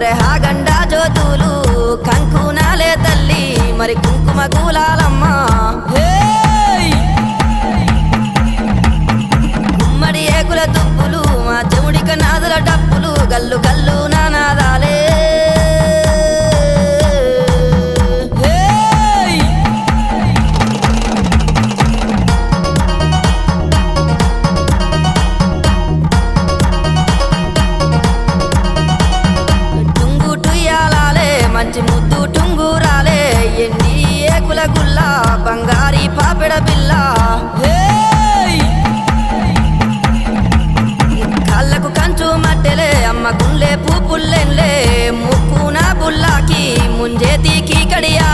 మరి హాగండా జ్యోతులు? కంకునాలే తల్లి మరి కుంకుమ కూలాలమ్మ గుమ్మడి ఏకుల తుప్పులు మా చెవుడిక నాదుల డప్పులు గల్లు గల్లు మంచి ముద్దు టుంగురాలే ఎండి ఏకుల గుల్ల బంగారి పాపెడ హేయ్! కాళ్ళకు కంచు మట్టెలే అమ్మ గుండె పూపుల్లెన్లే ముక్కున బుల్లాకి ముంజేతికి కడియాలే హే